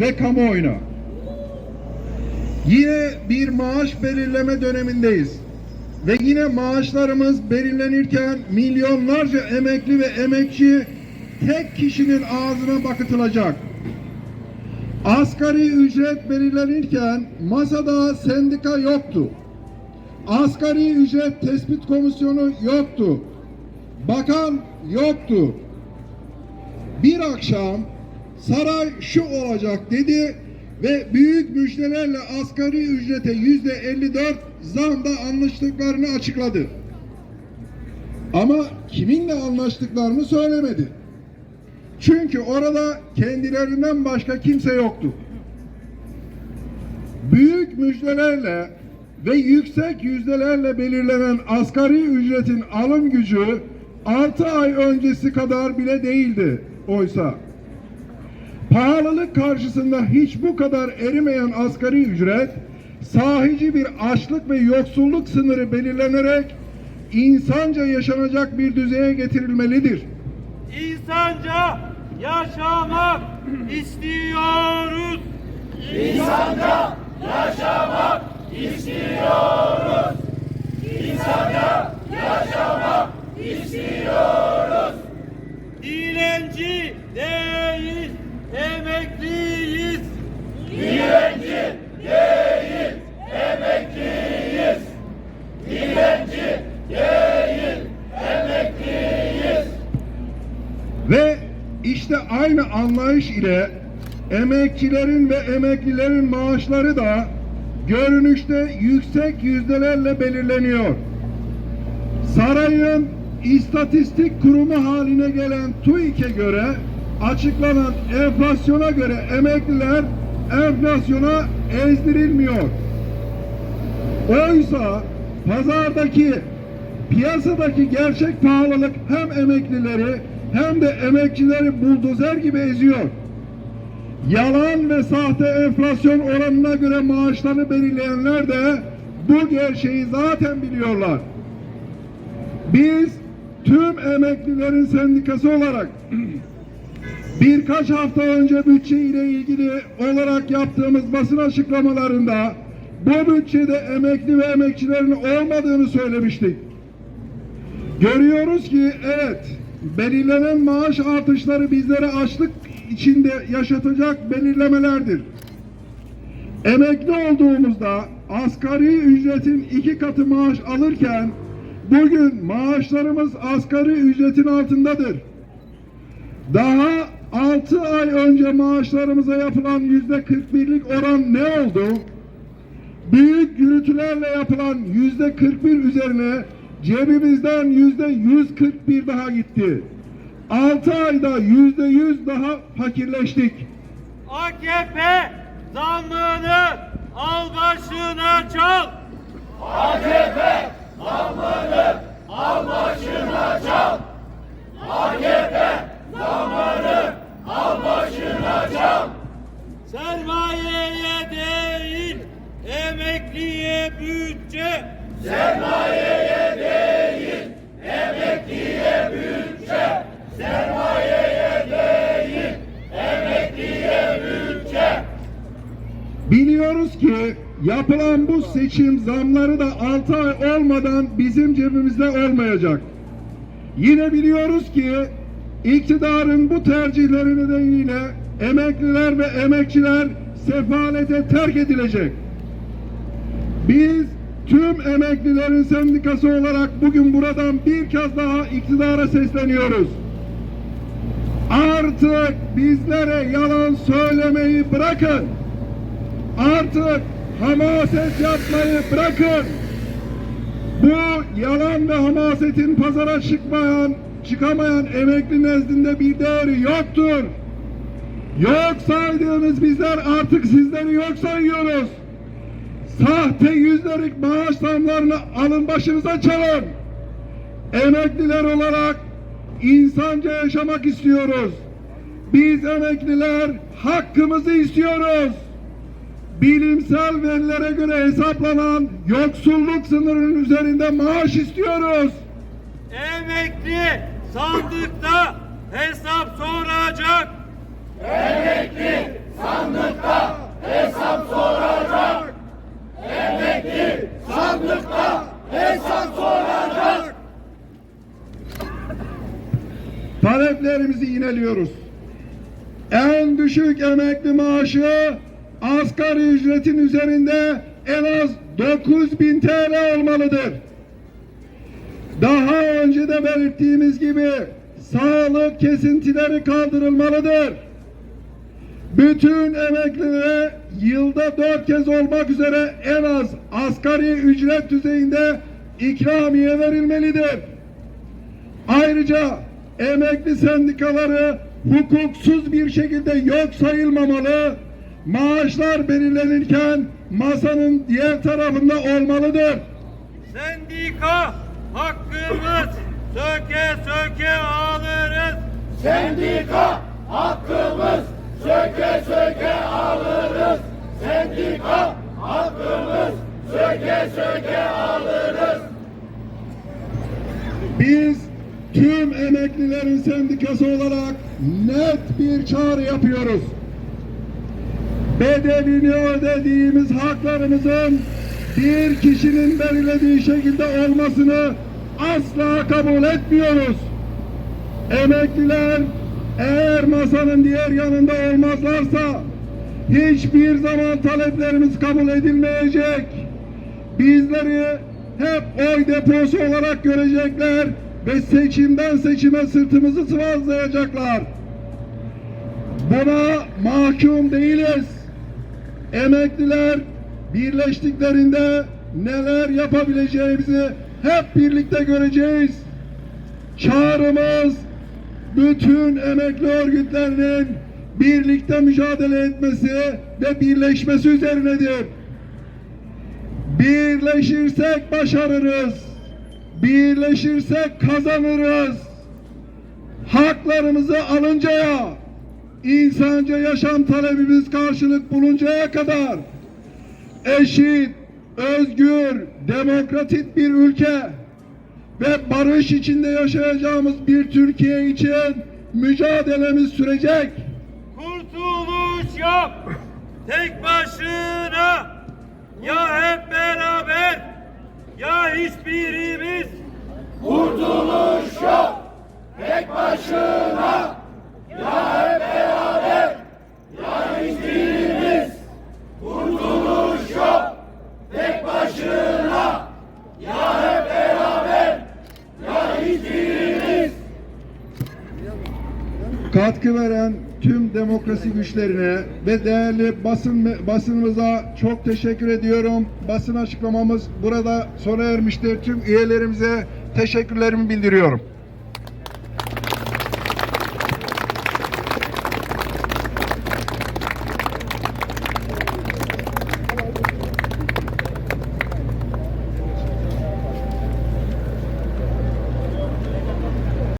ve kamuoyuna. Yine bir maaş belirleme dönemindeyiz. Ve yine maaşlarımız belirlenirken milyonlarca emekli ve emekçi tek kişinin ağzına bakıtılacak. Asgari ücret belirlenirken masada sendika yoktu. Asgari ücret tespit komisyonu yoktu. Bakan yoktu. Bir akşam saray şu olacak dedi ve büyük müjdelerle asgari ücrete yüzde 54 zamda anlaştıklarını açıkladı. Ama kiminle anlaştıklarını söylemedi. Çünkü orada kendilerinden başka kimse yoktu. Büyük müjdelerle ve yüksek yüzdelerle belirlenen asgari ücretin alım gücü 6 ay öncesi kadar bile değildi oysa. Pahalılık karşısında hiç bu kadar erimeyen asgari ücret sahici bir açlık ve yoksulluk sınırı belirlenerek insanca yaşanacak bir düzeye getirilmelidir. İnsanca yaşamak istiyoruz. İnsanca yaşamak aynı anlayış ile emekçilerin ve emeklilerin maaşları da görünüşte yüksek yüzdelerle belirleniyor. Sarayın istatistik kurumu haline gelen TÜİK'e göre açıklanan enflasyona göre emekliler enflasyona ezdirilmiyor. Oysa pazardaki piyasadaki gerçek pahalılık hem emeklileri hem de emekçileri buldozer gibi eziyor. Yalan ve sahte enflasyon oranına göre maaşlarını belirleyenler de bu gerçeği zaten biliyorlar. Biz tüm emeklilerin sendikası olarak birkaç hafta önce bütçe ile ilgili olarak yaptığımız basın açıklamalarında bu bütçede emekli ve emekçilerin olmadığını söylemiştik. Görüyoruz ki evet belirlenen maaş artışları bizlere açlık içinde yaşatacak belirlemelerdir. Emekli olduğumuzda asgari ücretin iki katı maaş alırken bugün maaşlarımız asgari ücretin altındadır. Daha 6 ay önce maaşlarımıza yapılan yüzde 41'lik oran ne oldu? Büyük gürültülerle yapılan yüzde 41 üzerine cebimizden yüzde 141 daha gitti. 6 ayda yüzde 100 daha fakirleştik. AKP zammını al başına çal. AKP zammını al başına çal. Yapılan bu seçim zamları da 6 ay olmadan bizim cebimizde olmayacak. Yine biliyoruz ki iktidarın bu tercihleri nedeniyle emekliler ve emekçiler sefalete terk edilecek. Biz tüm emeklilerin sendikası olarak bugün buradan bir kez daha iktidara sesleniyoruz. Artık bizlere yalan söylemeyi bırakın. Artık hamaset yapmayı bırakın. Bu yalan ve hamasetin pazara çıkmayan, çıkamayan emekli nezdinde bir değeri yoktur. Yok saydığınız bizler artık sizleri yok sayıyoruz. Sahte yüzlerik maaş zamlarını alın başınıza çalın. Emekliler olarak insanca yaşamak istiyoruz. Biz emekliler hakkımızı istiyoruz bilimsel verilere göre hesaplanan yoksulluk sınırının üzerinde maaş istiyoruz. Emekli sandıkta hesap soracak. Emekli sandıkta hesap soracak. Emekli sandıkta hesap soracak. Taleplerimizi ineliyoruz. En düşük emekli maaşı asgari ücretin üzerinde en az 9000 TL olmalıdır. Daha önce de belirttiğimiz gibi sağlık kesintileri kaldırılmalıdır. Bütün emeklilere yılda dört kez olmak üzere en az asgari ücret düzeyinde ikramiye verilmelidir. Ayrıca emekli sendikaları hukuksuz bir şekilde yok sayılmamalı, maaşlar belirlenirken masanın diğer tarafında olmalıdır. Sendika hakkımız söke söke alırız. Sendika hakkımız söke söke alırız. Sendika hakkımız söke söke alırız. Biz tüm emeklilerin sendikası olarak net bir çağrı yapıyoruz. Bedelini ödediğimiz haklarımızın bir kişinin belirlediği şekilde olmasını asla kabul etmiyoruz. Emekliler eğer masanın diğer yanında olmazlarsa hiçbir zaman taleplerimiz kabul edilmeyecek. Bizleri hep oy deposu olarak görecekler ve seçimden seçime sırtımızı sıvazlayacaklar. Buna mahkum değiliz. Emekliler birleştiklerinde neler yapabileceğimizi hep birlikte göreceğiz. Çağrımız bütün emekli örgütlerinin birlikte mücadele etmesi ve birleşmesi üzerinedir. Birleşirsek başarırız. Birleşirsek kazanırız. Haklarımızı alıncaya, insanca yaşam talebimiz karşılık buluncaya kadar eşit, özgür, demokratik bir ülke ve barış içinde yaşayacağımız bir Türkiye için mücadelemiz sürecek. Kurtuluş yok. Tek başına. Ya hep beraber ya hiçbirimiz. Kurtuluş yok. Tek başına. Ya hep beraber. Ya hiçbirimiz. Kurtuluş yok. Tek başına. Ya hep beraber. Ya hiçbirimiz. Katkı veren tüm demokrasi güçlerine ve değerli basın basınımıza çok teşekkür ediyorum. Basın açıklamamız burada sona ermiştir. Tüm üyelerimize teşekkürlerimi bildiriyorum.